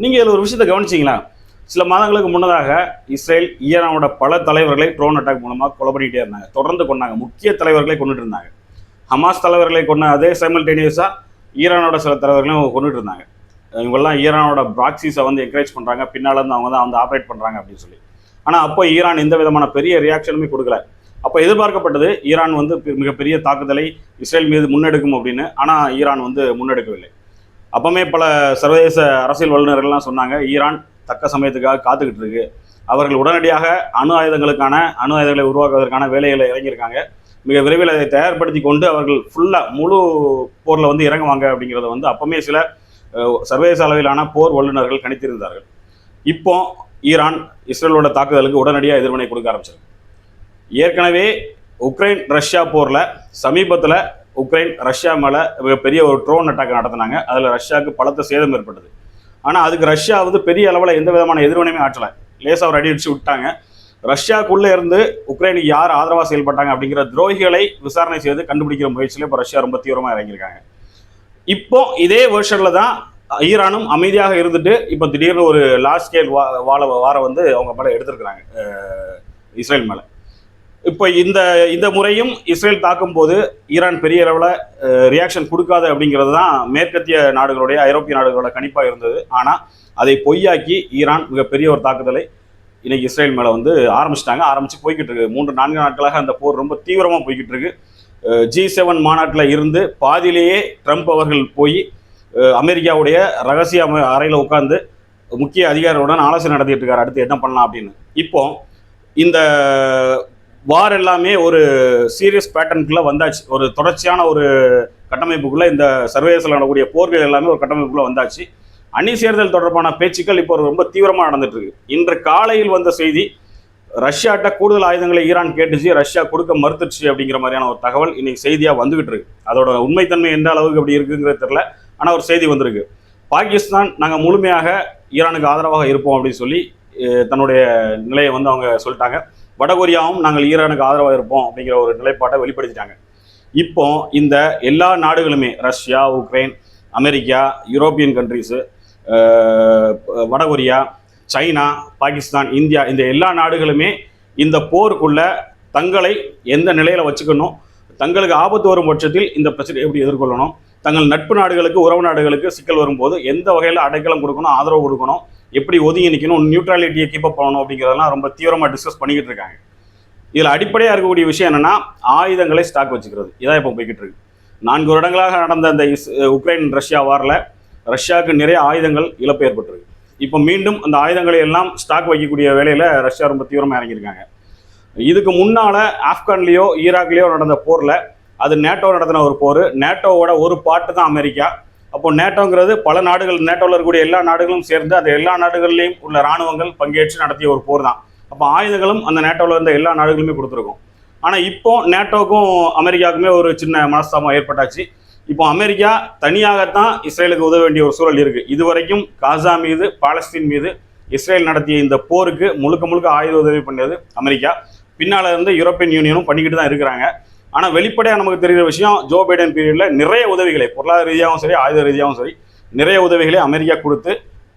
நீங்கள் இதில் ஒரு விஷயத்தை கவனிச்சிங்களா? சில மாதங்களுக்கு முன்னதாக இஸ்ரேல் ஈரானோட பல தலைவர்களை ட்ரோன் அட்டாக் மூலமாக கொலை பண்ணிகிட்டே இருந்தாங்க. தொடர்ந்து கொண்டாங்க. முக்கிய தலைவர்களை கொண்டுட்டு இருந்தாங்க. ஹமாஸ் தலைவர்களை கொண்ட அதே சைமல்டேனியஸாக ஈரானோட சில தலைவர்களையும் கொண்டுட்டு இருந்தாங்க. இவங்கெல்லாம் ஈரானோட ப்ராக்சிஸை வந்து என்கரேஜ் பண்ணுறாங்க பின்னால் இருந்து அவங்க தான் வந்து ஆப்ரேட் பண்ணுறாங்க அப்படின்னு சொல்லி. ஆனால் அப்போ ஈரான் எந்த விதமான பெரிய ரியாக்ஷனுமே கொடுக்கல. அப்போ எதிர்பார்க்கப்பட்டது ஈரான் வந்து மிகப்பெரிய தாக்குதலை இஸ்ரேல் மீது முன்னெடுக்கும் அப்படின்னு. ஆனால் ஈரான் வந்து முன்னெடுக்கவில்லை. அப்பவுமே பல சர்வதேச அரசியல் வல்லுநர்கள்லாம் சொன்னாங்க ஈரான் தக்க சமயத்துக்காக காத்துக்கிட்டு இருக்கு அவர்கள் உடனடியாக அணு ஆயுதங்களுக்கான அணு ஆயுதங்களை உருவாக்குவதற்கான வேலைகளை இறங்கியிருக்காங்க. மிக விரைவில் அதை தயார்படுத்தி கொண்டு அவர்கள் ஃபுல்லாக முழு போரில் வந்து இறங்குவாங்க அப்படிங்கிறத வந்து அப்பவுமே சில சர்வதேச அளவிலான போர் வல்லுநர்கள் கணித்திருந்தார்கள். இப்போ ஈரான் இஸ்ரேலோட தாக்குதலுக்கு உடனடியாக எதிர்வினை கொடுக்க ஆரம்பிச்சிருக்கு. ஏற்கனவே உக்ரைன் ரஷ்யா போரில் சமீபத்தில் உக்ரைன் ரஷ்யா மேலே மிகப்பெரிய ஒரு ட்ரோன் அட்டாக் நடத்தினாங்க. அதில் ரஷ்யாவுக்கு பலத்த சேதம் ஏற்பட்டது. ஆனால் அதுக்கு ரஷ்யா வந்து பெரிய அளவில் எந்த விதமான எதிர்வினையுமே ஆற்றலை லேசாக ஒரு அடி அடிச்சு விட்டாங்க. ரஷ்யாக்குள்ளே இருந்து உக்ரைனுக்கு யார் ஆதரவாக செயல்பட்டாங்க அப்படிங்கிற துரோகிகளை விசாரணை செய்து கண்டுபிடிக்கிற முயற்சியில் இப்போ ரஷ்யா ரொம்ப தீவிரமாக இறங்கியிருக்காங்க. இப்போ இதே வருஷனில் தான் ஈரானும் அமைதியாக இருந்துட்டு இப்போ திடீர்னு ஒரு லார்ஜ் ஸ்கேல் வா வாழ வார வந்து அவங்க மேலே எடுத்திருக்கிறாங்க. இஸ்ரேல் மேலே. இப்போ இந்த இந்த முறையும் இஸ்ரேல் தாக்கும் போது ஈரான் பெரிய அளவில் ரியாக்ஷன் கொடுக்காது அப்படிங்கிறது தான் மேற்கத்திய நாடுகளுடைய ஐரோப்பிய நாடுகளோட கணிப்பாக இருந்தது. ஆனால் அதை பொய்யாக்கி ஈரான் மிகப்பெரிய ஒரு தாக்குதலை இன்னைக்கு இஸ்ரேல் மேலே வந்து ஆரம்பிச்சிட்டாங்க. ஆரம்பித்து போய்கிட்டு இருக்கு. மூன்று நான்கு நாட்களாக அந்த போர் ரொம்ப தீவிரமாக போய்கிட்டு இருக்கு. ஜி செவன் மாநாட்டில் இருந்து பாதியிலேயே ட்ரம்ப் அவர்கள் போய் அமெரிக்காவுடைய ரகசிய அறையில் உட்காந்து முக்கிய அதிகாரிகளுடன் ஆலோசனை நடத்திட்டு இருக்காரு. அடுத்து என்ன பண்ணலாம் அப்படின்னு. இப்போ இந்த வார் எல்லாமே ஒரு சீரியஸ் பேட்டர்னுக்குள்ள வந்தாச்சு. ஒரு தொடர்ச்சியான ஒரு கட்டமைப்புக்குள்ள இந்த சர்வதேசத்தில் நடக்கூடிய போர்கள் எல்லாமே ஒரு கட்டமைப்புக்குள்ள வந்தாச்சு. அணி சேர்தல் தொடர்பான பேச்சுக்கள் இப்போ ரொம்ப தீவிரமாக நடந்துட்டு இருக்கு இன்று காலையில் வந்த செய்தி ரஷ்யாட்ட கூடுதல் ஆயுதங்களை ஈரான் கேட்டுச்சு ரஷ்யா கொடுக்க மறுத்துச்சு அப்படிங்கிற மாதிரியான ஒரு தகவல் இன்னைக்கு செய்தியாக வந்துகிட்டு இருக்கு. அதோட உண்மைத்தன்மை எந்த அளவுக்கு அப்படி இருக்குங்கிறது தெரில ஆனால் ஒரு செய்தி வந்திருக்கு. பாகிஸ்தான் நாங்கள் முழுமையாக ஈரானுக்கு ஆதரவாக இருப்போம் அப்படின்னு சொல்லி தன்னுடைய நிலையை வந்து அவங்க சொல்லிட்டாங்க. வடகொரியாவும் நாங்கள் ஈரானுக்கு ஆதரவாக இருப்போம் அப்படிங்கிற ஒரு நிலைப்பாட்டை வெளிப்படுத்திட்டாங்க. இப்போ இந்த எல்லா நாடுகளுமே Russia Ukraine America European countries வடகொரியா சைனா பாகிஸ்தான் இந்தியா இந்த எல்லா நாடுகளுமே இந்த போருக்குள்ள தங்களை எந்த நிலையில் வச்சுக்கணும் தங்களுக்கு ஆபத்து வரும் பட்சத்தில் இந்த பிரச்சனையை எப்படி எதிர்கொள்ளணும் தங்கள் நட்பு நாடுகளுக்கு உறவு நாடுகளுக்கு சிக்கல் வரும்போது எந்த வகையில் அடைக்கலம் கொடுக்கணும் ஆதரவு கொடுக்கணும் எப்படி ஒதுங்கி நிற்கணும் நியூட்ரலிட்டியை கீப் அப் பண்ணணும் அப்படிங்கிறதெல்லாம் ரொம்ப தீவிரமாக டிஸ்கஸ் பண்ணிக்கிட்டு இருக்காங்க. இதில் அடிப்படையாக இருக்கக்கூடிய விஷயம் என்னென்னா ஆயுதங்களை ஸ்டாக் வச்சுக்கிறது. இதான் இப்போ போய்கிட்டு இருக்கு. நான்கு வருடங்களாக நடந்த அந்த இஸ் உக்ரைன் ரஷ்யா வாரில் ரஷ்யாவுக்கு நிறைய ஆயுதங்கள் இழப்பு ஏற்பட்டிருக்கு. இப்போ மீண்டும் அந்த ஆயுதங்களை எல்லாம் ஸ்டாக் வைக்கக்கூடிய வேலையில் ரஷ்யா ரொம்ப தீவிரமாக இறங்கியிருக்காங்க. இதுக்கு முன்னால் ஆப்கான்லேயோ ஈராக்லேயோ நடந்த போரில் அது நேட்டோ நடத்தின ஒரு போர். நேட்டோவோட ஒரு பாட்டு தான் அமெரிக்கா. அப்போ நேட்டோங்கிறது பல நாடுகள் நேட்டோவில் இருக்கக்கூடிய எல்லா நாடுகளும் சேர்ந்து அது எல்லா நாடுகள்லையும் உள்ள இராணுவங்கள் பங்கேற்று நடத்திய ஒரு போர் தான். அப்போ ஆயுதங்களும் அந்த நேட்டோவில் இருந்த எல்லா நாடுகளுமே கொடுத்துருக்கோம். ஆனால் இப்போ நேட்டோக்கும் அமெரிக்காவுக்குமே ஒரு சின்ன மனஸ்தாபம் ஏற்பட்டாச்சு. இப்போ அமெரிக்கா தனியாகத்தான் இஸ்ரேலுக்கு உதவ வேண்டிய ஒரு சூழல் இருக்குது இதுவரைக்கும் காசா மீது பாலஸ்தீன் மீது இஸ்ரேல் நடத்திய இந்த போருக்கு முழுக்க முழுக்க ஆயுத உதவி பண்ணியது அமெரிக்கா. பின்னால் இருந்து யூரோப்பியன் யூனியனும் பண்ணிக்கிட்டு தான் இருக்கிறாங்க. ஆனால் வெளிப்படையாக நமக்கு தெரிகிற விஷயம் ஜோ பைடன் பீரியடில் நிறைய உதவிகளை பொருளாதார ரீதியாகவும் சரி ஆயுத ரீதியாகவும் சரி நிறைய உதவிகளை அமெரிக்கா கொடுத்து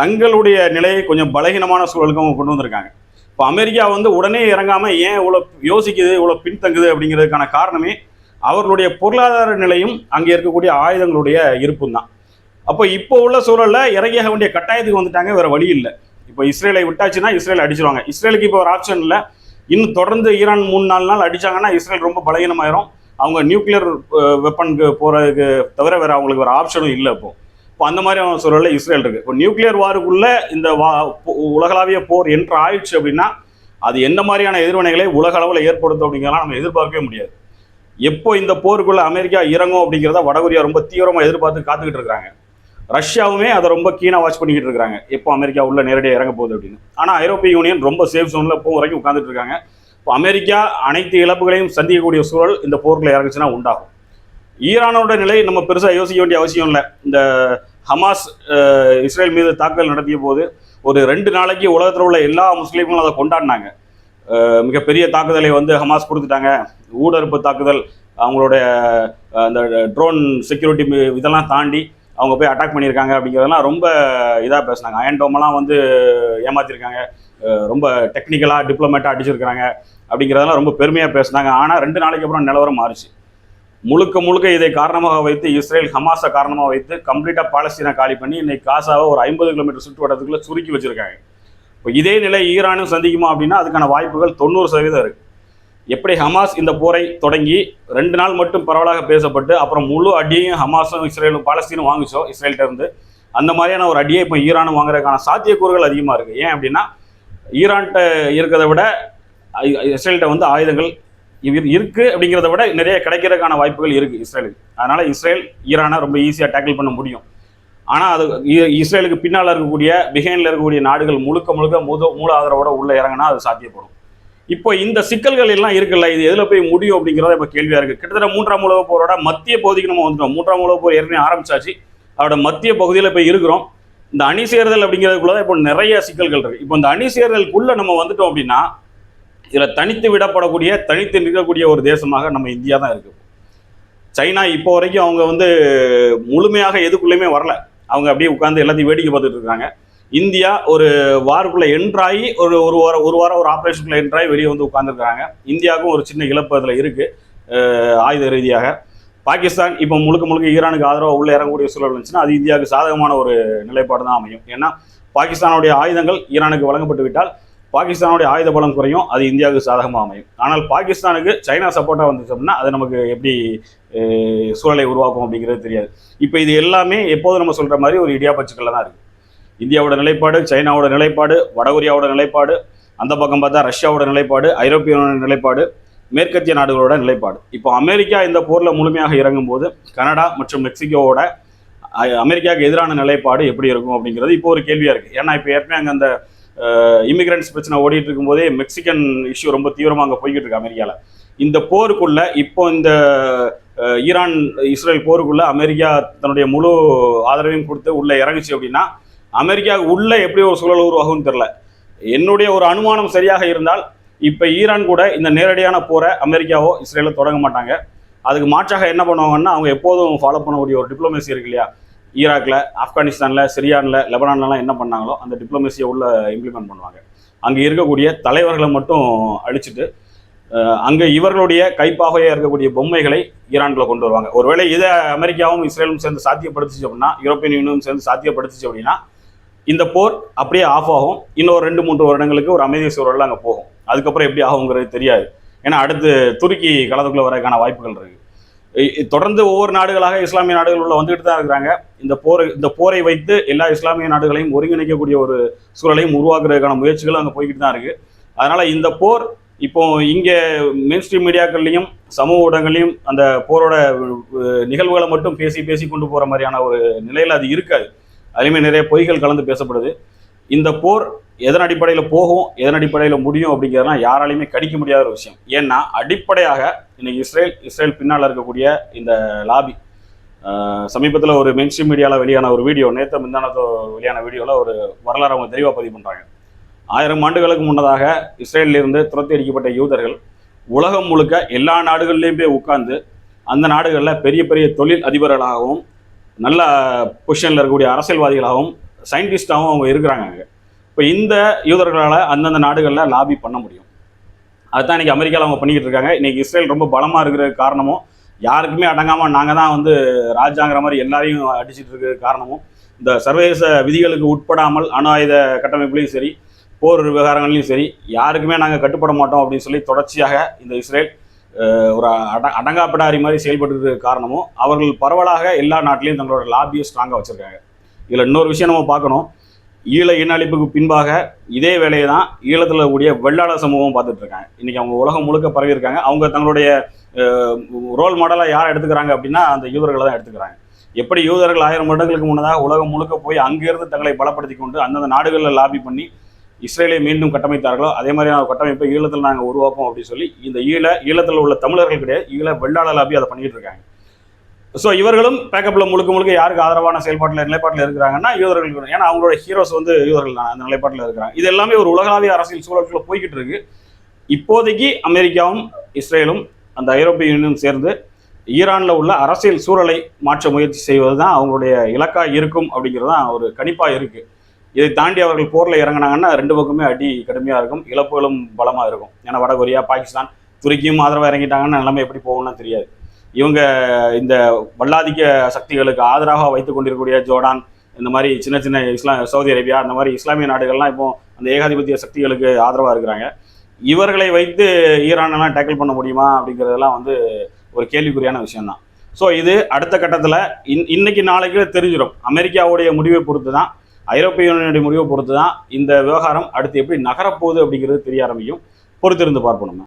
தங்களுடைய நிலையை கொஞ்சம் பலகீனமான சூழலுக்கு அவங்க கொண்டு வந்திருக்காங்க. இப்போ அமெரிக்கா வந்து உடனே இறங்காமல் ஏன் இவ்வளோ யோசிக்குது இவ்வளோ பின்தங்குது அப்படிங்கிறதுக்கான காரணமே அவர்களுடைய பொருளாதார நிலையும் அங்கே இருக்கக்கூடிய ஆயுதங்களுடைய இருப்பும் தான். அப்போ இப்போ உள்ள சூழலில் இறங்கியாக வேண்டிய கட்டாயத்துக்கு வந்துட்டாங்க வேறு வழி இல்லை. இப்போ இஸ்ரேலை விட்டாச்சுன்னா இஸ்ரேல் அடிச்சிருவாங்க. இஸ்ரேலுக்கு இப்போ ஒரு ஆப்ஷன் இல்லை. இன்னும் தொடர்ந்து ஈரான் மூணு நாலு நாள் அடித்தாங்கன்னா இஸ்ரேல் ரொம்ப பலகீனமாயிரும். அவங்க நியூக்ளியர் வெப்பனுக்கு போகிறதுக்கு தவிர வேறு அவங்களுக்கு வேறு ஆப்ஷனும் இல்லை இப்போ. இப்போ அந்த மாதிரியான சூழலில் இஸ்ரேல் இருக்குது இப்போ நியூக்ளியர் வாருக்குள்ளே இந்த வா உலகளாவிய போர் என்று ஆயிடுச்சு அப்படின்னா அது எந்த மாதிரியான எதிர்வினைகளை உலக அளவில் ஏற்படுத்தும் அப்படிங்கிறலாம் நம்ம எதிர்பார்க்கவே முடியாது. எப்போ இந்த போருக்குள்ளே அமெரிக்கா இறங்கும் அப்படிங்கிறத வடகொரியா ரொம்ப தீவிரமாக எதிர்பார்த்து காத்துக்கிட்டு இருக்கிறாங்க. ரஷ்யாவுமே அதை ரொம்ப கீனாக வாட்ச் பண்ணிக்கிட்டு இருக்காங்க எப்போ அமெரிக்கா உள்ள நேரடியாக இறங்க போகுது அப்படின்னு. ஆனால் ஐரோப்பிய யூனியன் ரொம்ப சேஃப் ஜோனில் இப்போ வரைக்கும் உட்காந்துட்டு இருக்காங்க. இப்போ அமெரிக்கா அனைத்து இழப்புகளையும் சந்திக்கக்கூடிய சூழல் இந்த போருக்குள்ள இறங்குச்சுன்னா உண்டாகும். ஈரானோட நிலை நம்ம பெருசாக யோசிக்க வேண்டிய அவசியம் இல்லை. இந்த ஹமாஸ் இஸ்ரேல் மீது தாக்குதல் நடத்திய போது ஒரு ரெண்டு நாளைக்கு உலகத்தில் உள்ள எல்லா முஸ்லீம்களும் அதை கொண்டாடினாங்க. மிகப்பெரிய தாக்குதலை வந்து ஹமாஸ் கொடுத்துட்டாங்க. ஊடறுப்பு தாக்குதல் அவங்களுடைய அந்த ட்ரோன் செக்யூரிட்டி இதெல்லாம் தாண்டி அவங்க போய் அட்டாக் பண்ணியிருக்காங்க அப்படிங்கிறதெல்லாம் ரொம்ப இதாக பேசினாங்க. அயன் டோமெல்லாம் வந்து ஏமாத்திருக்காங்க. ரொம்ப டெக்னிக்கலாக டிப்ளமேட்டாக அடிச்சிருக்கிறாங்க அப்படிங்கிறதெல்லாம் ரொம்ப பெருமையாக பேசினாங்க. ஆனால் ரெண்டு நாளைக்கு அப்புறம் நிலவரம் மாறுச்சு. முழுக்க முழுக்க இதை காரணமாக வைத்து இஸ்ரேல் ஹமாஸை காரணமாக வைத்து கம்ப்ளீட்டாக பாலஸ்தீனை காலி பண்ணி இன்னைக்கு காசாவை ஒரு ஐம்பது கிலோமீட்டர் சுற்றுவட்டத்துக்குள்ள சுருக்கி வச்சுருக்காங்க. இப்போ இதே நிலை ஈரானும் சந்திக்குமா அப்படின்னா அதுக்கான வாய்ப்புகள் தொண்ணூறு சதவீதம் இருக்குது எப்படி ஹமாஸ் இந்த போரை தொடங்கி ரெண்டு நாள் மட்டும் பரவலாக பேசப்பட்டு அப்புறம் முழு அடியையும் ஹமாஸும் இஸ்ரேலும் பாலஸ்தீனும் வாங்கிச்சோம் இஸ்ரேல்கிட்ட இருந்து. அந்த மாதிரியான ஒரு அடியை இப்போ ஈரானும் வாங்குறதுக்கான சாத்தியக்கூறுகள் அதிகமாக இருக்குது ஏன் அப்படின்னா ஈரான்கிட்ட இருக்கிறத விட இஸ்ரேல்கிட்ட வந்து ஆயுதங்கள் இவ் இருக்கு அப்படிங்கிறத விட நிறைய கிடைக்கிறதுக்கான வாய்ப்புகள் இருக்குது இஸ்ரேலுக்கு. அதனால் இஸ்ரேல் ஈரானை ரொம்ப ஈஸியாக டேக்கிள் பண்ண முடியும். ஆனால் அது இஸ்ரேலுக்கு பின்னால் இருக்கக்கூடிய பிஹைண்டில் இருக்கக்கூடிய நாடுகள் முழுக்க முழுக்க முத மூல ஆதரவோட உள்ளே இறங்கினா அது சாத்தியப்படும். இப்போ இந்த சிக்கல்கள் எல்லாம் இருக்குல்ல இது எதில் போய் முடியும் அப்படிங்கிறத இப்போ கேள்வியாக இருக்குது கிட்டத்தட்ட மூன்றாம் உலகப் போரோட மத்திய பகுதிக்கு நம்ம வந்துட்டோம். மூன்றாம் உலகப் போர் ஏற்கனவே ஆரம்பிச்சாச்சு. அதோட மத்திய பகுதியில் போய் இருக்கிறோம். இந்த அணி சேர்தல் அப்படிங்கிறதுக்குள்ள தான் இப்போ நிறைய சிக்கல்கள் இருக்குது இப்போ இந்த அணி சேர்தலுக்குள்ளே நம்ம வந்துட்டோம் அப்படின்னா இதில் தனித்து விடப்படக்கூடிய தனித்து நிற்கக்கூடிய ஒரு தேசமாக நம்ம இந்தியா தான் இருக்குது சைனா இப்போ வரைக்கும் அவங்க வந்து முழுமையாக எதுக்குள்ளேயுமே வரல. அவங்க அப்படியே உட்காந்து எல்லாத்தையும் வேடிக்கை பார்த்துட்டு இருக்காங்க. இந்தியா ஒரு வாருக்குள்ள என்ட்ராகி ஒரு ஒரு வாரம் ஒரு வாரம் ஒரு ஆப்ரேஷனுக்குள்ள என்ட்ராகி வெளியே வந்து உட்காந்துருக்காங்க இந்தியாவுக்கும் ஒரு சின்ன இழப்பு அதில் இருக்குது ஆயுத ரீதியாக. பாகிஸ்தான் இப்போ முழுக்க முழுக்க ஈரானுக்கு ஆதரவாக உள்ளே இறங்கக்கூடிய சூழல் இருந்துச்சுன்னா அது இந்தியாவுக்கு சாதகமான ஒரு நிலைப்பாடு தான் அமையும். ஏன்னா பாகிஸ்தானுடைய ஆயுதங்கள் ஈரானுக்கு வழங்கப்பட்டு விட்டால் பாகிஸ்தானுடைய ஆயுத பலம் குறையும் அது இந்தியாவுக்கு சாதகமாக அமையும். ஆனால் பாகிஸ்தானுக்கு சைனா சப்போர்ட்டாக வந்துச்சோம்னா அது நமக்கு எப்படி சூழலை உருவாக்கும் அப்படிங்கிறது தெரியாது. இப்போ இது எல்லாமே எப்போதும் நம்ம சொல்கிற மாதிரி ஒரு இடியாப்பச்சுக்களில் தான் இருக்குது இந்தியாவோட நிலைப்பாடு சைனாவோட நிலைப்பாடு வடகொரியாவோட நிலைப்பாடு அந்த பக்கம் பார்த்தா ரஷ்யாவோட நிலைப்பாடு ஐரோப்பியனோட நிலைப்பாடு மேற்கத்திய நாடுகளோட நிலைப்பாடு. இப்போ அமெரிக்கா இந்த போரில் முழுமையாக இறங்கும்போது கனடா மற்றும் மெக்சிகோவோட அமெரிக்காவுக்கு எதிரான நிலைப்பாடு எப்படி இருக்கும் அப்படிங்கிறது இப்போ ஒரு கேள்வியாக இருக்குது ஏன்னா இப்போ ஏற்கனவே அங்கே அந்த இமிகிரண்ட்ஸ் பிரச்சனை ஓடிட்டு இருக்கும்போதே மெக்சிகன் இஷ்யூ ரொம்ப தீவிரமாக அங்கே போய்கிட்டு இருக்கு அமெரிக்காவில் இந்த போருக்குள்ள இப்போ இந்த ஈரான் இஸ்ரேல் போருக்குள்ள அமெரிக்கா தன்னுடைய முழு ஆதரவையும் கொடுத்து உள்ளே இறங்குச்சு அப்படின்னா அமெரிக்கா உள்ள எப்படி ஒரு சூழல் உருவாகும்னு தெரில என்னுடைய ஒரு அனுமானம் சரியாக இருந்தால் இப்போ ஈரான் கூட இந்த நேரடியான போரை அமெரிக்காவோ இஸ்ரேலோ தொடங்க மாட்டாங்க. அதுக்கு மாற்றாக என்ன பண்ணுவாங்கன்னா அவங்க எப்போதும் ஃபாலோ பண்ணக்கூடிய ஒரு டிப்ளமேசி இருக்கு இல்லையா? ஈராக்ல ஆப்கானிஸ்தானில் சிரியானில் லெபனான்லலாம் என்ன பண்ணாங்களோ அந்த டிப்ளமேசியை உள்ள இம்ப்ளிமெண்ட் பண்ணுவாங்க. அங்கே இருக்கக்கூடிய தலைவர்களை மட்டும் அழிச்சிட்டு அங்கே இவர்களுடைய கைப்பாகையாக இருக்கக்கூடிய பொம்மைகளை ஈரானில் கொண்டு வருவாங்க. ஒருவேளை இதை அமெரிக்காவும் இஸ்ரேலும் சேர்ந்து சாத்தியப்படுத்துச்சு அப்படின்னா யூரோப்பியன் யூனியனும் சேர்ந்து சாத்தியப்படுத்துச்சு அப்படின்னா இந்த போர் அப்படியே ஆஃப் ஆகும். இன்னொரு ரெண்டு மூன்று வருடங்களுக்கு ஒரு அமைதி சூழலில் அங்கே போகும். அதுக்கப்புறம் எப்படி ஆகுங்கிறது தெரியாது. ஏன்னா அடுத்து துருக்கி கலந்துக்குள்ளே வரதுக்கான வாய்ப்புகள் இருக்கு. தொடர்ந்து ஒவ்வொரு நாடுகளாக இஸ்லாமிய நாடுகள் உள்ள வந்துகிட்டு தான் இருக்கிறாங்க. இந்த போரை இந்த போரை வைத்து எல்லா இஸ்லாமிய நாடுகளையும் ஒருங்கிணைக்கக்கூடிய ஒரு சூழலையும் உருவாக்குறதுக்கான முயற்சிகளும் அங்கே போய்கிட்டு தான் இருக்கு. அதனால இந்த போர் இப்போ இங்கே மெயின் ஸ்ட்ரீம் மீடியாக்கள்லையும் சமூக ஊடகங்களையும் அந்த போரோட நிகழ்வுகளை மட்டும் பேசி பேசி கொண்டு போகிற மாதிரியான ஒரு நிலையில் அது இருக்காது. அதுலேயுமே நிறைய பொய்கள் கலந்து பேசப்படுது. இந்த போர் எதன் அடிப்படையில் போகும் எதன் அடிப்படையில் முடியும் அப்படிங்கிறதுலாம் யாராலையுமே கடிக்க முடியாத ஒரு விஷயம். ஏன்னா அடிப்படையாக இன்னைக்கு இஸ்ரேல் இஸ்ரேல் பின்னால் இருக்கக்கூடிய இந்த லாபி சமீபத்தில் ஒரு மெயின்ஸ்ட்ரீம் மீடியாவில் வெளியான ஒரு வீடியோ நேற்று முந்தானத்தோ வெளியான வீடியோவில் ஒரு வரலாறு அவங்க தெளிவாக பதிவு பண்ணுறாங்க ஆயிரம் ஆண்டுகளுக்கு முன்னதாக இஸ்ரேலில் இருந்து துரத்தி அடிக்கப்பட்ட யூதர்கள் உலகம் முழுக்க எல்லா நாடுகள்லேயுமே போய் உட்கார்ந்து அந்த நாடுகளில் பெரிய பெரிய தொழில் அதிபர்களாகவும் நல்ல பொசிஷனில் இருக்கக்கூடிய அரசியல்வாதிகளாகவும் சயின்டிஸ்டாகவும் அவங்க இருக்கிறாங்க அங்கே. இப்போ இந்த யூதர்களால் அந்தந்த நாடுகளில் லாபி பண்ண முடியும். அதுதான் இன்றைக்கி அமெரிக்காவில் அவங்க பண்ணிக்கிட்டு இருக்காங்க. இன்றைக்கி இஸ்ரேல் ரொம்ப பலமாக இருக்கிற காரணமும் யாருக்குமே அடங்காமல் நாங்கள் தான் வந்து ராஜாங்கிற மாதிரி எல்லாரையும் அடிச்சுட்டு இருக்கிற காரணமும் இந்த சர்வதேச விதிகளுக்கு உட்படாமல் அணு ஆயுத கட்டமைப்புலையும் சரி போர் விவகாரங்கள்லையும் சரி யாருக்குமே நாங்கள் கட்டுப்பட மாட்டோம் அப்படின்னு சொல்லி தொடர்ச்சியாக இந்த இஸ்ரேல் ஒரு அட அடங்காப்பிடாரி மாதிரி செயல்பட்டு காரணமும் அவர்கள் பரவலாக எல்லா நாட்டிலையும் தங்களோட லாபியை ஸ்ட்ராங்காக வச்சுருக்காங்க. இதில் இன்னொரு விஷயம் நம்ம பார்க்கணும். ஈழ இன அழிப்புக்கு பின்பாக இதே வேலையை தான் ஈழத்தில் கூடிய வெள்ளாட சமூகம் பார்த்துட்டு இருக்காங்க. அவங்க உலகம் முழுக்க பரவி இருக்காங்க. அவங்க தங்களுடைய ரோல் மாடலாக யார் எடுத்துக்கிறாங்க அப்படின்னா அந்த யூதர்களை தான் எடுத்துக்கிறாங்க. எப்படி யூதர்கள் ஆயிரம் வருடங்களுக்கு முன்னதாக உலகம் முழுக்க போய் அங்கேருந்து தங்களை பலப்படுத்தி கொண்டு அந்தந்த நாடுகளில் லாபி பண்ணி இஸ்ரேலை மீண்டும் கட்டமைத்தார்களோ அதே மாதிரியான கட்டமைப்பை ஈழத்தில் நாங்கள் உருவாக்கும் அப்படின்னு சொல்லி இந்த ஈழ ஈழத்தில் உள்ள தமிழர்கள் கிடையாது ஈழ வெள்ளாளலாபி அதை பண்ணிட்டு இருக்காங்க. ஸோ இவர்களும் பேக்கப்பில் முழுக்க முழுக்க யாருக்கு ஆதரவான செயல்பாட்டில் நிலைப்பாட்டில் இருக்கிறாங்கன்னா யூதர்கள் ஏன்னா அவங்களோட ஹீரோஸ் வந்து யூதர்கள் தான் அந்த நிலைப்பாட்டில் இருக்கிறாங்க. இது எல்லாமே ஒரு உலகளாவிய அரசியல் சூழலுக்குள்ள போய்கிட்டு இருக்கு. இப்போதைக்கு அமெரிக்காவும் இஸ்ரேலும் அந்த ஐரோப்பிய யூனியனும் சேர்ந்து ஈரானில் உள்ள அரசியல் சூழலை மாற்ற முயற்சி செய்வது தான் அவங்களுடைய இலக்காக இருக்கும் அப்படிங்கிறது தான் ஒரு கணிப்பாக இருக்குது இதை தாண்டி அவர்கள் போரில் இறங்கினாங்கன்னா ரெண்டு பக்கமே அடி கடுமையாக இருக்கும் இழப்புகளும் பலமாக இருக்கும். ஏன்னா வடகொரியா பாகிஸ்தான் துருக்கியும் ஆதரவாக இறங்கிட்டாங்கன்னா நிலைமை எப்படி போகும்னு தெரியாது. இவங்க இந்த வல்லாதிக்க சக்திகளுக்கு ஆதரவாக வைத்து கொண்டிருக்கக்கூடிய ஜோர்டான் இந்த மாதிரி சின்ன சின்ன இஸ்லாம் சவுதி அரேபியா அந்த மாதிரி இஸ்லாமிய நாடுகள்லாம் இப்போ அந்த ஏகாதிபத்திய சக்திகளுக்கு ஆதரவாக இருக்கிறாங்க. இவர்களை வைத்து ஈரானெல்லாம் டேக்கிள் பண்ண முடியுமா அப்படிங்கிறதெல்லாம் வந்து ஒரு கேள்விக்குறியான விஷயம்தான். ஸோ இது அடுத்த கட்டத்தில் இன் இன்னைக்கு நாளைக்கு தெரிஞ்சிடும். அமெரிக்காவுடைய முடிவை பொறுத்து தான் ஐரோப்பிய யூனியனுடைய முடிவை பொறுத்து தான் இந்த விவகாரம் அடுத்து எப்படி நகரப்போகுது அப்படிங்கிறது தெரிய ஆரம்பிக்கும். பொறுத்திருந்து பார்ப்போம் நம்ம.